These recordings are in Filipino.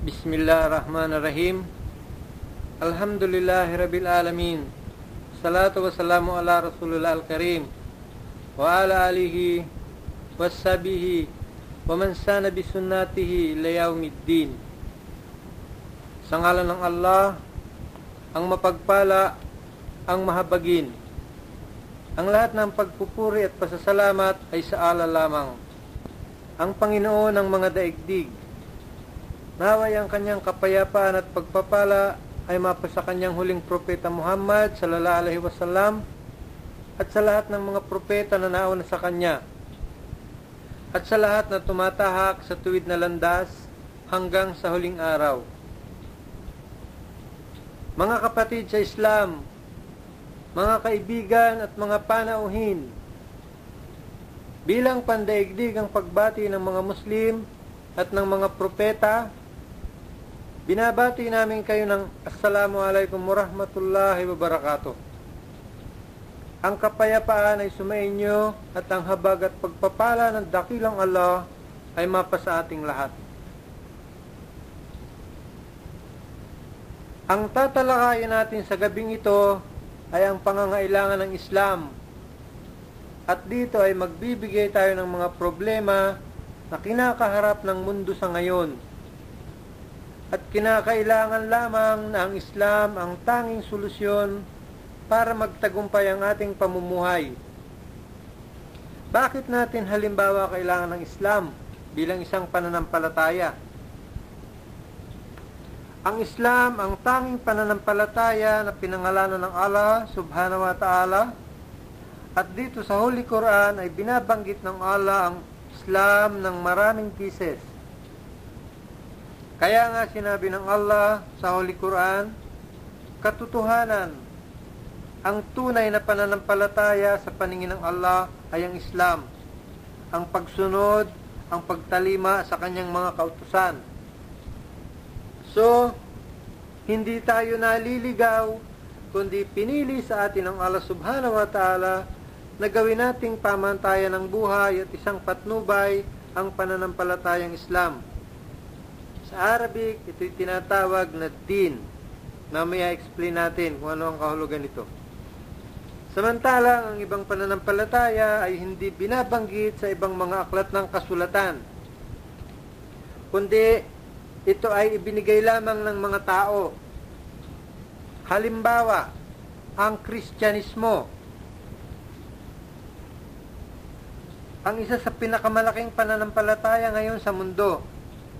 Bismillahirrahmanirrahim. Alhamdulillahi Rabbil Alamin. Salatu wassalamu ala Rasulullah Al-Karim. Wa ala alihi wassabihi wa man sana bisunnatihi layawmiddin. Sa ngalan ng Allah, ang mapagpala, ang mahabagin. Ang lahat ng pagpupuri at pasasalamat ay sa Allah lamang. Ang Panginoon ng mga daigdig. Naway ang kanyang kapayapaan at pagpapala ay mapasa kanyang huling propeta Muhammad sallallahu alaihi wasallam at sa lahat ng mga propeta na nauna sa kanya at sa lahat na tumatahak sa tuwid na landas hanggang sa huling araw. Mga kapatid sa Islam, mga kaibigan at mga panauhin, bilang pandaigdig ang pagbati ng mga Muslim at ng mga propeta, binabati namin kayo ng Assalamualaikum warahmatullahi wabarakatuh. Ang kapayapaan ay sumainyo at ang habag at pagpapala ng dakilang Allah ay mapasa ating lahat. Ang tatalakayin natin sa gabing ito ay ang pangangailangan ng Islam. At dito ay magbibigay tayo ng mga problema na kinakaharap ng mundo sa ngayon. At kinakailangan lamang na ang Islam ang tanging solusyon para magtagumpay ang ating pamumuhay. Bakit natin halimbawa kailangan ng Islam bilang isang pananampalataya? Ang Islam ang tanging pananampalataya na pinangalanan ng Allah subhanahu wa ta'ala at dito sa Holy Quran ay binabanggit ng Allah ang Islam ng maraming pieces. Kaya nga sinabi ng Allah sa Holy Quran, katotohanan, ang tunay na pananampalataya sa paningin ng Allah ay ang Islam, ang pagsunod, ang pagtalima sa kanyang mga kautusan So, hindi tayo naliligaw, kundi pinili sa atin ng Allah subhanahu wa ta'ala na gawin nating pamantayan ng buhay at isang patnubay ang pananampalatayang Islam. Sa Arabic, ito'y tinatawag na din. Mamaya explain natin kung ano ang kahulugan nito. Samantalang ang ibang pananampalataya ay hindi binabanggit sa ibang mga aklat ng kasulatan, kundi ito ay ibinigay lamang ng mga tao. Halimbawa, ang Kristyanismo. Ang isa sa pinakamalaking pananampalataya ngayon sa mundo.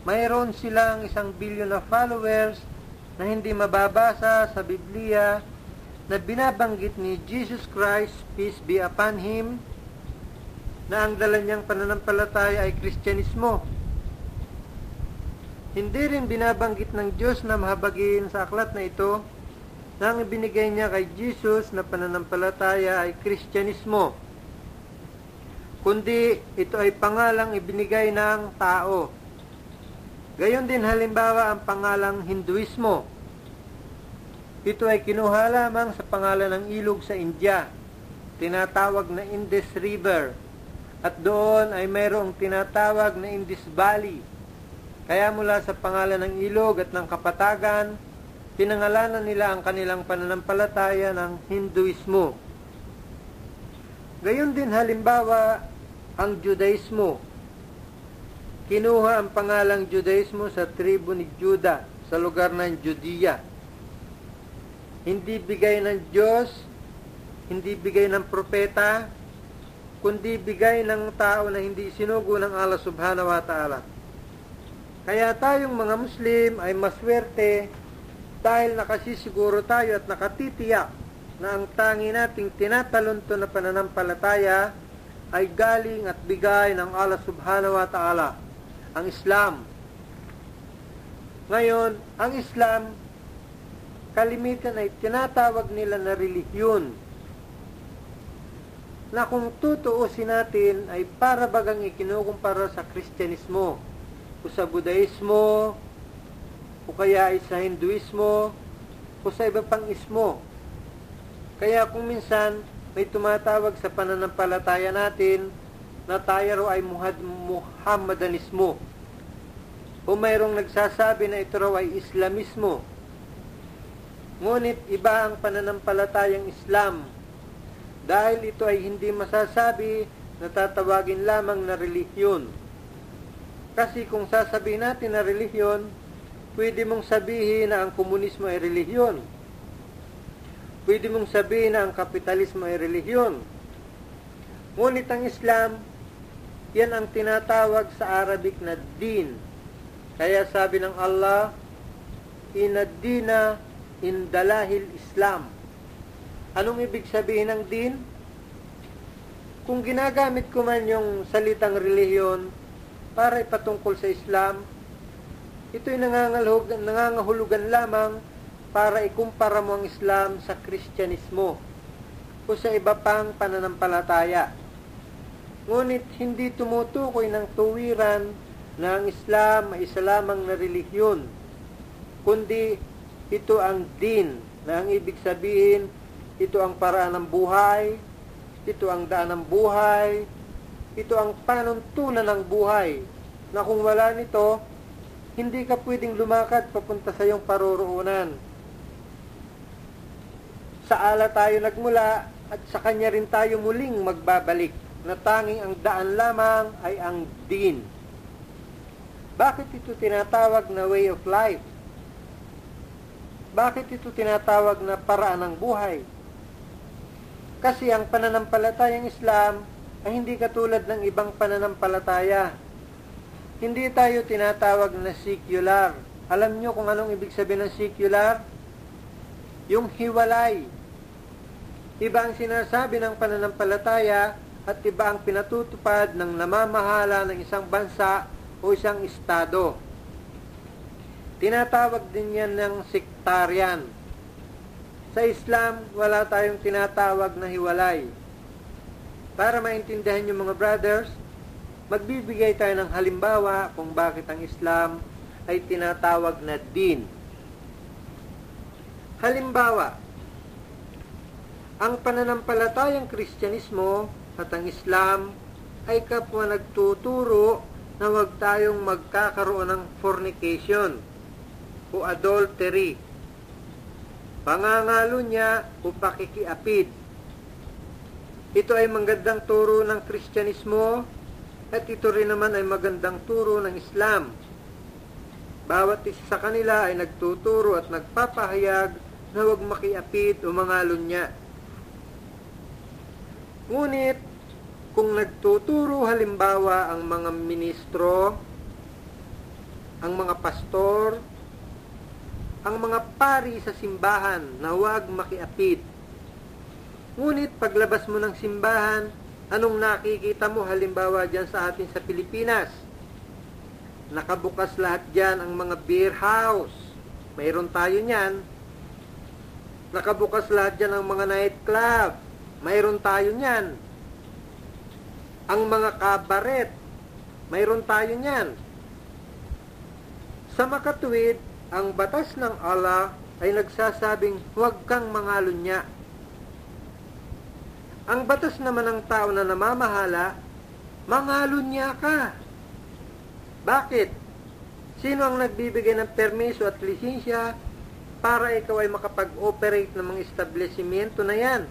Mayroon silang isang bilyon na followers na hindi mababasa sa Biblia na binabanggit ni Jesus Christ, peace be upon Him, na ang dala niyang pananampalataya ay Kristyanismo. Hindi rin binabanggit ng Diyos na mahabagin sa aklat na ito na ang ibinigay niya kay Jesus na pananampalataya ay Kristyanismo. Kundi ito ay pangalang ibinigay ng tao. Gayon din halimbawa ang pangalang Hinduismo. Ito ay kinuha lamang sa pangalan ng ilog sa India, tinatawag na Indus River. At doon ay mayroong tinatawag na Indus Valley kaya mula sa pangalan ng ilog at ng kapatagan, pinangalanan nila ang kanilang pananampalataya ng Hinduismo. Gayon din halimbawa ang Judaismo. Kinuha ang pangalang Judaismo sa tribo ni Juda sa lugar ng Judea. Hindi bigay ng Diyos, hindi bigay ng propeta, kundi bigay ng tao na hindi sinugo ng Allah subhanahu wa ta'ala. Kaya tayong mga Muslim ay maswerte dahil nakasisiguro tayo at nakatitiyak na ang tangi nating tinatalunto na pananampalataya ay galing at bigay ng Allah subhanahu wa ta'ala, ang Islam. Ngayon, ang Islam, kalimitan ay tinatawag nila na relihiyon na kung tutuusin natin ay para bagang ikinukumpara sa Kristyanismo o sa Budaismo, o kaya ay sa Hinduismo, o sa iba pang ismo. Kaya kung minsan may tumatawag sa pananampalataya natin na tayo ay Muhammadanismo o o mayroong nagsasabi na ito raw ay Islamismo. Ngunit iba ang pananampalatayang Islam dahil ito ay hindi masasabi na tatawagin lamang na relihiyon. Kasi kung sasabihin natin na relihiyon, pwede mong sabihin na ang komunismo ay relihiyon. Pwede mong sabihin na ang kapitalismo ay relihiyon. Ngunit ang Islam, yan ang tinatawag sa Arabic na din. Kaya sabi ng Allah, Inadina indalahil Islam. Anong ibig sabihin ng din? Kung ginagamit ko man yung salitang relihiyon para ipatungkol sa Islam, ito'y nangangahulugan lamang para ikumpara mo ang Islam sa Kristyanismo o sa iba pang pananampalataya. Ngunit hindi tumutukoy ng tuwiran na ang Islam ay isa lamang na relihiyon, kundi ito ang din na ang ibig sabihin, ito ang paraan ng buhay, ito ang daan ng buhay, ito ang panuntunan ng buhay, na kung wala nito, hindi ka pwedeng lumakad papunta sa iyong paroroonan. Sa ala tayo nagmula at sa kanya rin tayo muling magbabalik na tanging ang daan lamang ay ang din. Bakit ito tinatawag na way of life? Bakit ito tinatawag na paraan ng buhay? Kasi ang pananampalatayang Islam ay hindi katulad ng ibang pananampalataya. Hindi tayo tinatawag na secular. Alam nyo kung anong ibig sabihin ng secular? Yung hiwalay. Iba ang sinasabi ng pananampalataya at iba ang pinatutupad ng namamahala ng isang bansa o isang estado. Tinatawag din yan ng sektarian. Sa Islam, wala tayong tinatawag na hiwalay. Para maintindihan yung mga brothers, magbibigay tayo ng halimbawa kung bakit ang Islam ay tinatawag na din. Halimbawa, ang pananampalatayang Kristyanismo at ang Islam ay kapwa nagtuturo na huwag tayong magkakaroon ng fornication o adultery. Pangangalo niya o pakikiapid. Ito ay magandang turo ng Kristyanismo at ito rin naman ay magandang turo ng Islam. Bawat isa sa kanila ay nagtuturo at nagpapahayag na huwag makiapid o mangalon niya. Ngunit, kung nagtuturo halimbawa ang mga ministro, ang mga pastor, ang mga pari sa simbahan na huwag makiapid. Ngunit paglabas mo ng simbahan, anong nakikita mo halimbawa dyan sa atin sa Pilipinas? Nakabukas lahat dyan ang mga beer house. Mayroon tayo niyan. Nakabukas lahat dyan ang mga nightclub mayroon tayo niyan. Ang mga kabaret, mayroon tayo niyan. Sa makatuwid, ang batas ng Allah ay nagsasabing huwag kang mangalon niya. Ang batas naman ng tao na namamahala, mangalon niya ka. Bakit? Sino ang nagbibigay ng permiso at lisensya para ikaw ay makapag-operate ng mga establishmento na yan?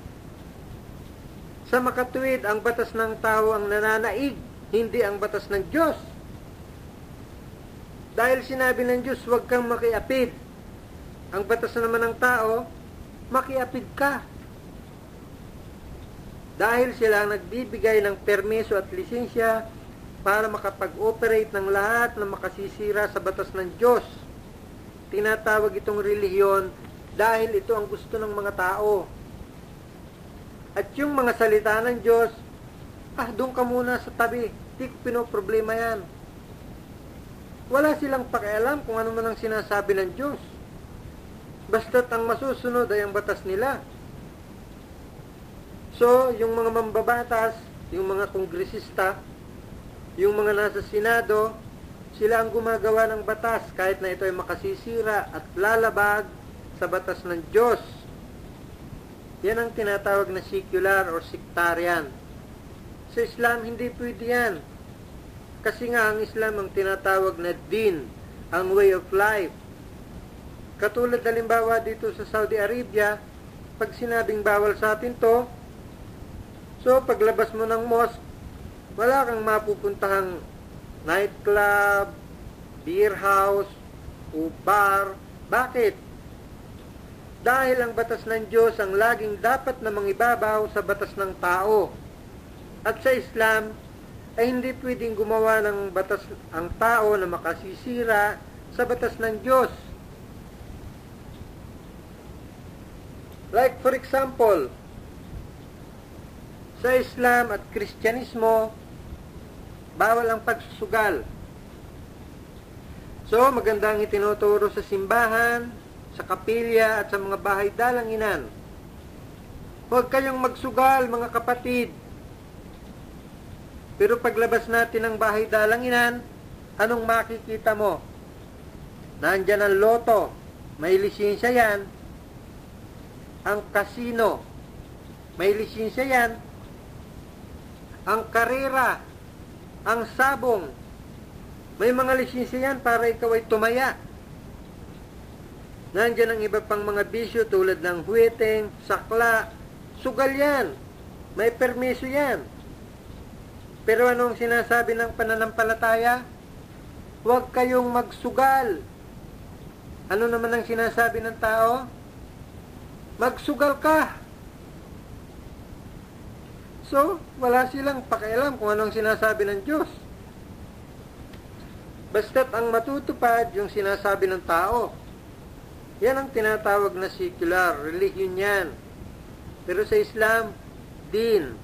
Sa makatuwid, ang batas ng tao ang nananaig, hindi ang batas ng Diyos. Dahil sinabi ng Diyos, huwag kang makiapid. Ang batas naman ng tao, makiapid ka. Dahil sila ang nagbibigay ng permiso at lisensya para makapag-operate ng lahat na makasisira sa batas ng Diyos. Tinatawag itong relihiyon dahil ito ang gusto ng mga tao at yung mga salita ng Diyos, ah, doon ka muna sa tabi. Di pinoproblema yan. Wala silang pakialam kung ano man ang sinasabi ng Diyos. Basta't ang masusunod ay ang batas nila. So, yung mga mambabatas, yung mga kongresista, yung mga nasa Senado, sila ang gumagawa ng batas kahit na ito ay makasisira at lalabag sa batas ng Diyos. Yan ang tinatawag na secular or sectarian. Sa Islam, hindi pwede yan. Kasi nga ang Islam ang tinatawag na din ang way of life. Katulad halimbawa dito sa Saudi Arabia, pag sinabing bawal sa atin to, so paglabas mo ng mosque, wala kang mapupuntahang nightclub, beer house, o bar. Bakit? Dahil ang batas ng Diyos ang laging dapat na mangibabaw sa batas ng tao. At sa Islam, ay hindi pwedeng gumawa ng batas ang tao na makasisira sa batas ng Diyos. Like for example, sa Islam at Kristyanismo, bawal ang pagsusugal. So, magandang itinuturo sa simbahan, sa kapilya at sa mga bahay dalanginan. Huwag kayong magsugal, mga kapatid. Pero paglabas natin ng bahay dalanginan, anong makikita mo? Nandyan ang loto, may lisensya yan, ang casino. May lisensya yan. Ang karera, ang sabong. May mga lisensya yan para ikaw ay tumaya. Nandiyan ang iba pang mga bisyo tulad ng huweteng, sakla, sugal yan. May permiso yan. Pero anong sinasabi ng pananampalataya? Huwag kayong magsugal. Ano naman ang sinasabi ng tao? magsugal ka. So, wala silang pakialam kung anong sinasabi ng Diyos. Basta't ang matutupad yung sinasabi ng tao. Yan ang tinatawag na secular, religion yan. Pero sa Islam, din.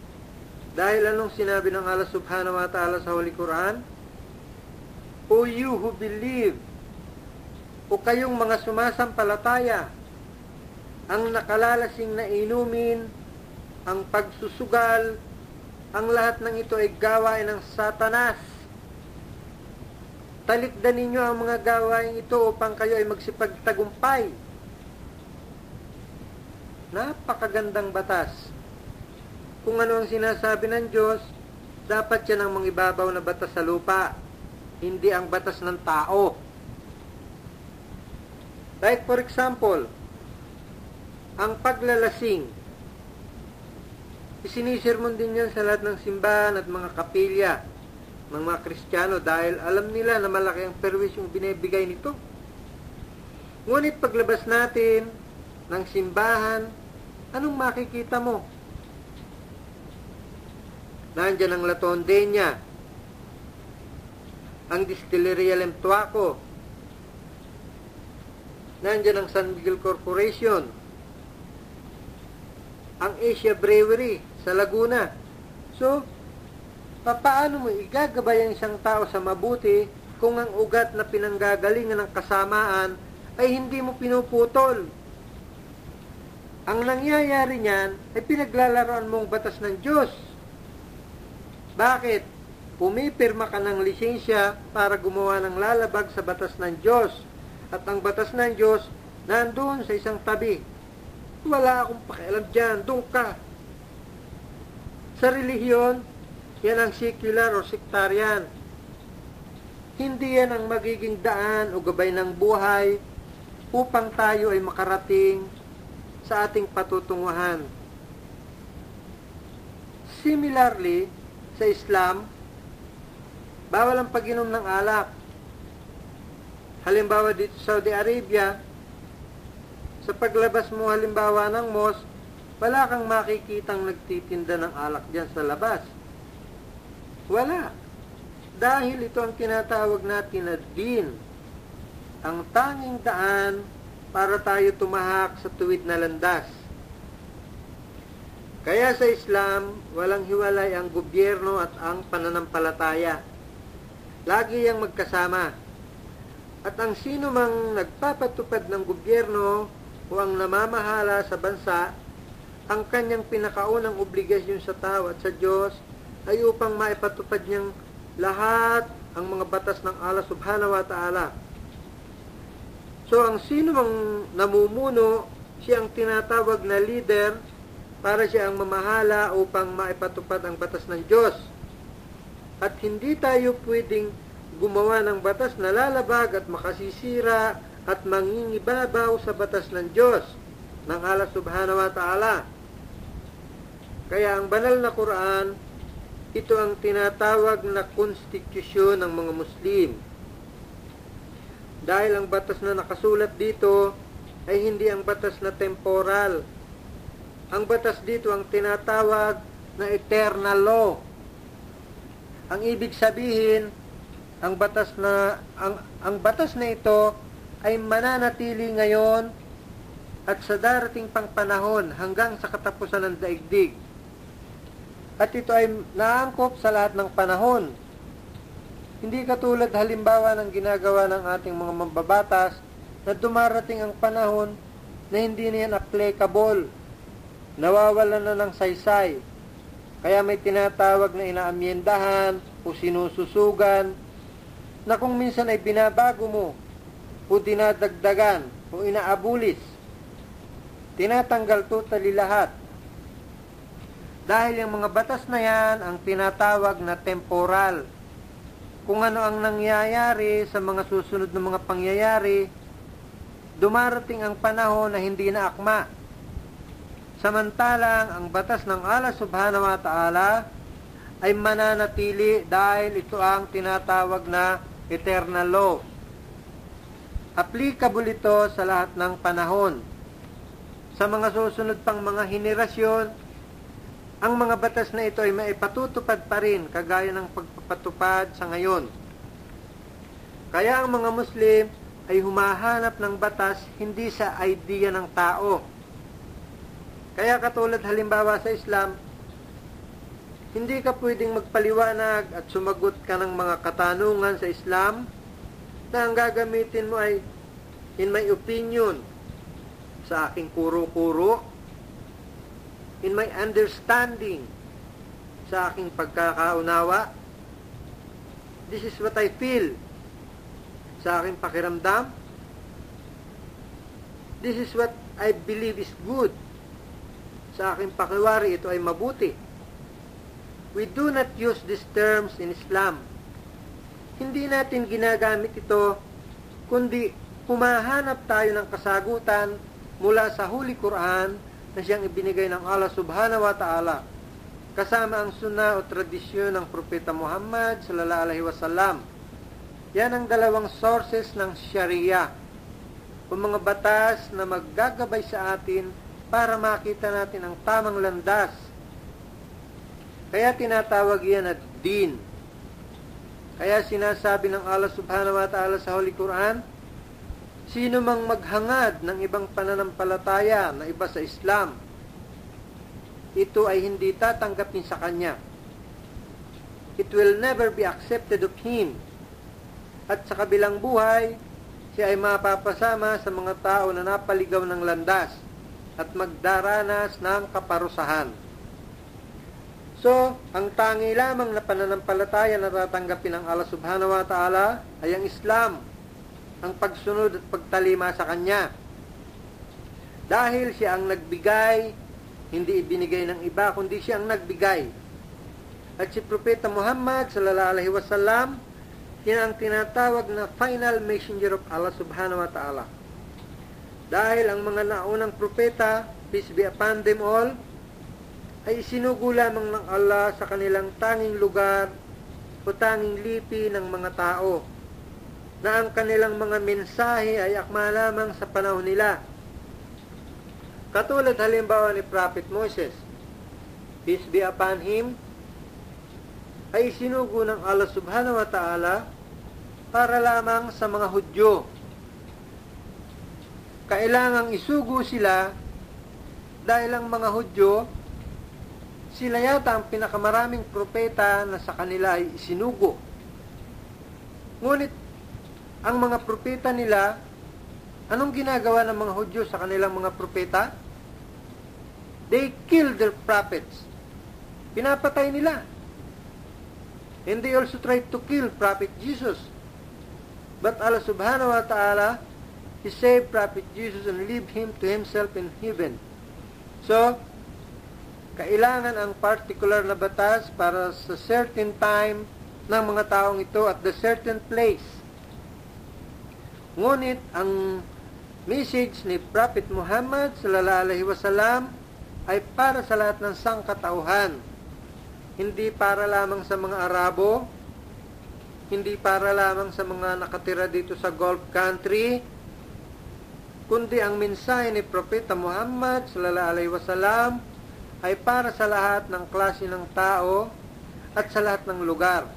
Dahil anong sinabi ng Allah subhanahu wa ta'ala sa Holy Quran? O you who believe, o kayong mga sumasampalataya, ang nakalalasing na inumin, ang pagsusugal, ang lahat ng ito ay gawain ng satanas. Talikdan ninyo ang mga gawain ito upang kayo ay magsipagtagumpay. Napakagandang batas. Kung ano ang sinasabi ng Diyos, dapat yan ang mangibabaw na batas sa lupa, hindi ang batas ng tao. Like for example, ang paglalasing. Isinisirmon din yan sa lahat ng simbahan at mga kapilya ng mga Kristiyano dahil alam nila na malaki ang perwis yung binibigay nito. Ngunit paglabas natin ng simbahan, anong makikita mo? Nandyan ang Latondenya, ang Distilleria Lemtuaco, nandyan ang San Miguel Corporation, ang Asia Brewery sa Laguna. So, papaano mo igagabay ang isang tao sa mabuti kung ang ugat na pinanggagalingan ng kasamaan ay hindi mo pinuputol? Ang nangyayari niyan ay pinaglalaroan mong batas ng Diyos. Bakit? Pumipirma ka ng lisensya para gumawa ng lalabag sa batas ng Diyos. At ang batas ng Diyos nandoon sa isang tabi wala akong pakialam dyan. Doon ka. Sa relihiyon, yan ang secular o sectarian. Hindi yan ang magiging daan o gabay ng buhay upang tayo ay makarating sa ating patutunguhan. Similarly, sa Islam, bawal ang pag-inom ng alak. Halimbawa dito sa Saudi Arabia, sa paglabas mo halimbawa ng mosque, wala kang makikitang nagtitinda ng alak dyan sa labas. Wala. Dahil ito ang tinatawag natin na din. Ang tanging daan para tayo tumahak sa tuwid na landas. Kaya sa Islam, walang hiwalay ang gobyerno at ang pananampalataya. Lagi yang magkasama. At ang sino mang nagpapatupad ng gobyerno o ang namamahala sa bansa, ang kanyang pinakaunang obligasyon sa tao at sa Diyos ay upang maipatupad niyang lahat ang mga batas ng Allah subhanahu wa ta'ala. So, ang sino mang namumuno, siya ang tinatawag na leader para siya ang mamahala upang maipatupad ang batas ng Diyos. At hindi tayo pwedeng gumawa ng batas na lalabag at makasisira at mangingibabaw sa batas ng Diyos ng Allah subhanahu wa ta'ala. Kaya ang banal na Quran, ito ang tinatawag na konstitusyon ng mga Muslim. Dahil ang batas na nakasulat dito ay hindi ang batas na temporal. Ang batas dito ang tinatawag na eternal law. Ang ibig sabihin, ang batas na ang ang batas na ito ay mananatili ngayon at sa darating pang panahon hanggang sa katapusan ng daigdig. At ito ay naangkop sa lahat ng panahon. Hindi katulad halimbawa ng ginagawa ng ating mga mambabatas na dumarating ang panahon na hindi niyan applicable. Nawawalan na ng saysay. Kaya may tinatawag na inaamyendahan o sinususugan na kung minsan ay binabago mo o dinadagdagan o inaabulis. Tinatanggal totally lahat. Dahil yung mga batas na yan ang tinatawag na temporal. Kung ano ang nangyayari sa mga susunod na mga pangyayari, dumarating ang panahon na hindi na akma. Samantalang ang batas ng Allah subhanahu wa ta'ala ay mananatili dahil ito ang tinatawag na eternal law. Applicable ito sa lahat ng panahon. Sa mga susunod pang mga henerasyon, ang mga batas na ito ay maipatutupad pa rin kagaya ng pagpapatupad sa ngayon. Kaya ang mga Muslim ay humahanap ng batas hindi sa idea ng tao. Kaya katulad halimbawa sa Islam, hindi ka pwedeng magpaliwanag at sumagot ka ng mga katanungan sa Islam na ang gagamitin mo ay in my opinion sa aking kuro-kuro in my understanding sa aking pagkakaunawa this is what I feel sa aking pakiramdam. This is what I believe is good sa aking pakiwari. Ito ay mabuti. We do not use these terms in Islam. Hindi natin ginagamit ito, kundi humahanap tayo ng kasagutan mula sa Holy Quran na siyang ibinigay ng Allah subhanahu wa ta'ala kasama ang sunnah o tradisyon ng Propeta Muhammad sallallahu alaihi wasallam. Yan ang dalawang sources ng Sharia o mga batas na maggagabay sa atin para makita natin ang tamang landas kaya tinatawag yan at din. Kaya sinasabi ng Allah subhanahu wa ta'ala sa Holy Quran, sino mang maghangad ng ibang pananampalataya na iba sa Islam, ito ay hindi tatanggapin sa kanya. It will never be accepted of him. At sa kabilang buhay, siya ay mapapasama sa mga tao na napaligaw ng landas at magdaranas ng kaparusahan. So, ang tangi lamang na pananampalataya na tatanggapin ng Allah subhanahu wa ta'ala ay ang Islam, ang pagsunod at pagtalima sa Kanya. Dahil siya ang nagbigay, hindi ibinigay ng iba, kundi siya ang nagbigay. At si Propeta Muhammad sallallahu alaihi wasallam, yan ang tinatawag na final messenger of Allah subhanahu wa ta'ala. Dahil ang mga naunang propeta, peace be upon them all, ay isinugo lamang ng Allah sa kanilang tanging lugar o tanging lipi ng mga tao na ang kanilang mga mensahe ay akma lamang sa panahon nila. Katulad halimbawa ni Prophet Moses, peace be upon him, ay isinugo ng Allah subhanahu wa ta'ala para lamang sa mga Hudyo. Kailangang isugo sila dahil ang mga Hudyo sila yata ang pinakamaraming propeta na sa kanila ay isinugo. Ngunit, ang mga propeta nila, anong ginagawa ng mga Hudyo sa kanilang mga propeta? They killed their prophets. Pinapatay nila. And they also tried to kill Prophet Jesus. But Allah subhanahu wa ta'ala, He saved Prophet Jesus and leave him to himself in heaven. So, kailangan ang particular na batas para sa certain time ng mga taong ito at the certain place. Ngunit ang message ni Prophet Muhammad sallallahu alaihi wasallam ay para sa lahat ng sangkatauhan. Hindi para lamang sa mga Arabo, hindi para lamang sa mga nakatira dito sa Gulf country, kundi ang mensahe ni Propeta Muhammad sallallahu alaihi wasallam ay para sa lahat ng klase ng tao at sa lahat ng lugar.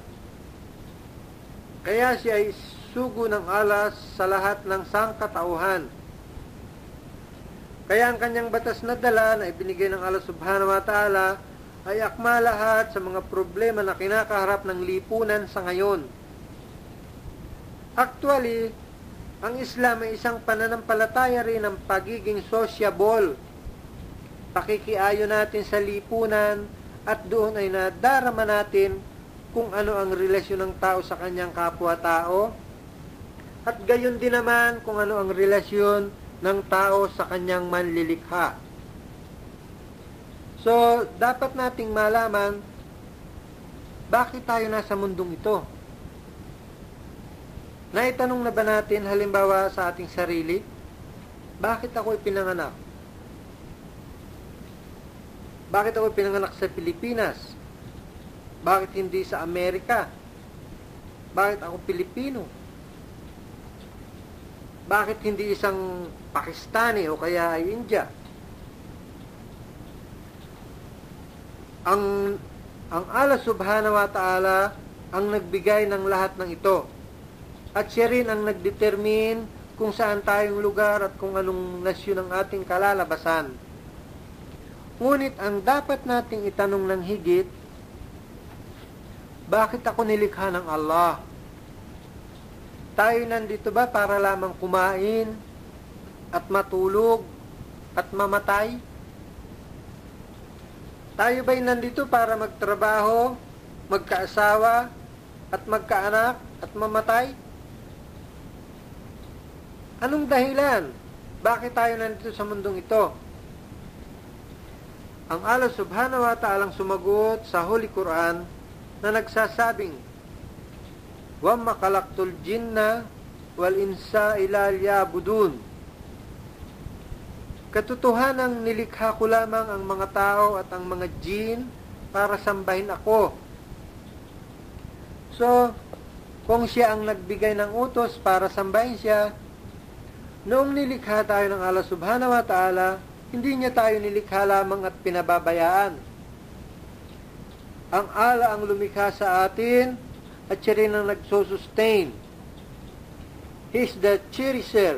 Kaya siya ay sugo ng alas sa lahat ng sangkatauhan. Kaya ang kanyang batas na dala na ibinigay ng Allah subhanahu wa ta'ala ay akma lahat sa mga problema na kinakaharap ng lipunan sa ngayon. Actually, ang Islam ay isang pananampalataya rin ng pagiging sociable. Pakikiayo natin sa lipunan at doon ay nadarama natin kung ano ang relasyon ng tao sa kanyang kapwa-tao at gayon din naman kung ano ang relasyon ng tao sa kanyang manlilikha. So, dapat nating malaman bakit tayo nasa mundong ito. Naitanong na ba natin halimbawa sa ating sarili, bakit ako ipinanganak? Bakit ako pinanganak sa Pilipinas? Bakit hindi sa Amerika? Bakit ako Pilipino? Bakit hindi isang Pakistani o kaya ay India? Ang ang Allah subhanahu wa ta'ala ang nagbigay ng lahat ng ito. At siya rin ang nagdetermine kung saan tayong lugar at kung anong nasyon ang ating kalalabasan. Ngunit ang dapat nating itanong ng higit, bakit ako nilikha ng Allah? Tayo nandito ba para lamang kumain at matulog at mamatay? Tayo ba'y nandito para magtrabaho, magkaasawa, at magkaanak, at mamatay? Anong dahilan? Bakit tayo nandito sa mundong ito? Ang Allah subhanahu wa ta'ala sumagot sa Holy Quran na nagsasabing, Wa makalaktul jinna wal insa ila liyabudun. Katotohanang nilikha ko lamang ang mga tao at ang mga jin para sambahin ako. So, kung siya ang nagbigay ng utos para sambahin siya, noong nilikha tayo ng Allah subhanahu wa ta'ala, hindi niya tayo nilikha lamang at pinababayaan. Ang Allah ang lumikha sa atin at siya rin ang nagsusustain. He's the cherisher.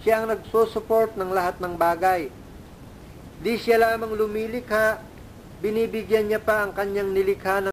Siya ang nagsusupport ng lahat ng bagay. Di siya lamang lumilikha, binibigyan niya pa ang kanyang nilikha ng